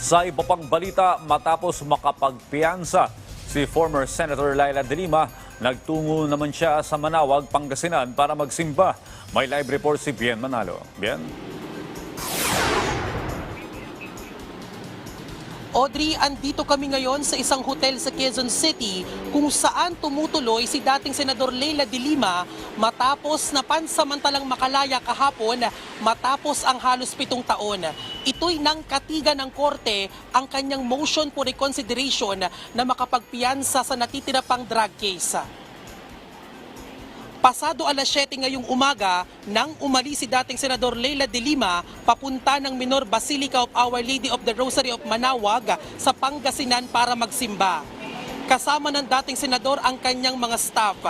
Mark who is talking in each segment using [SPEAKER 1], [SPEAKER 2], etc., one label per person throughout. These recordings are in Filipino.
[SPEAKER 1] Sa iba pang balita, matapos makapagpiyansa si former Senator Laila De Lima, nagtungo naman siya sa Manawag, Pangasinan para magsimba. May live report si Bien Manalo. Bien?
[SPEAKER 2] Audrey, andito kami ngayon sa isang hotel sa Quezon City kung saan tumutuloy si dating Senador Leila de Lima matapos na pansamantalang makalaya kahapon matapos ang halos pitong taon. Ito'y nang katiga ng korte ang kanyang motion for reconsideration na makapagpiyansa sa natitira pang drug case. Pasado alas 7 ngayong umaga, nang umalis si dating Senador Leila de Lima papunta ng Minor Basilica of Our Lady of the Rosary of Manawag sa Pangasinan para magsimba. Kasama ng dating senador ang kanyang mga staff.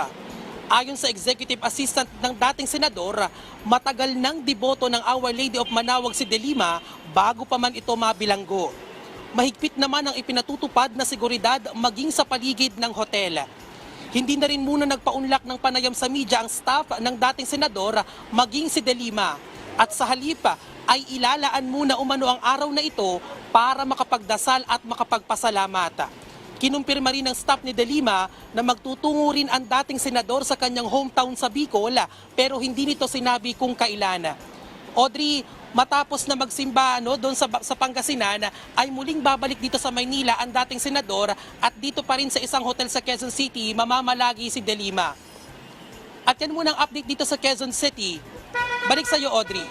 [SPEAKER 2] Ayon sa executive assistant ng dating senador, matagal nang deboto ng Our Lady of Manawag si De Lima bago pa man ito mabilanggo. Mahigpit naman ang ipinatutupad na seguridad maging sa paligid ng hotel. Hindi na rin muna nagpaunlak ng panayam sa media ang staff ng dating senador maging si De Lima. At sa halip ay ilalaan muna umano ang araw na ito para makapagdasal at makapagpasalamat. Kinumpirma rin ng staff ni De Lima na magtutungo rin ang dating senador sa kanyang hometown sa Bicol pero hindi nito sinabi kung kailan. Audrey, matapos na magsimba no, doon sa, sa Pangasinan, ay muling babalik dito sa Maynila ang dating senador at dito pa rin sa isang hotel sa Quezon City, mamamalagi si De Lima. At yan muna ang update dito sa Quezon City. Balik sa iyo, Audrey.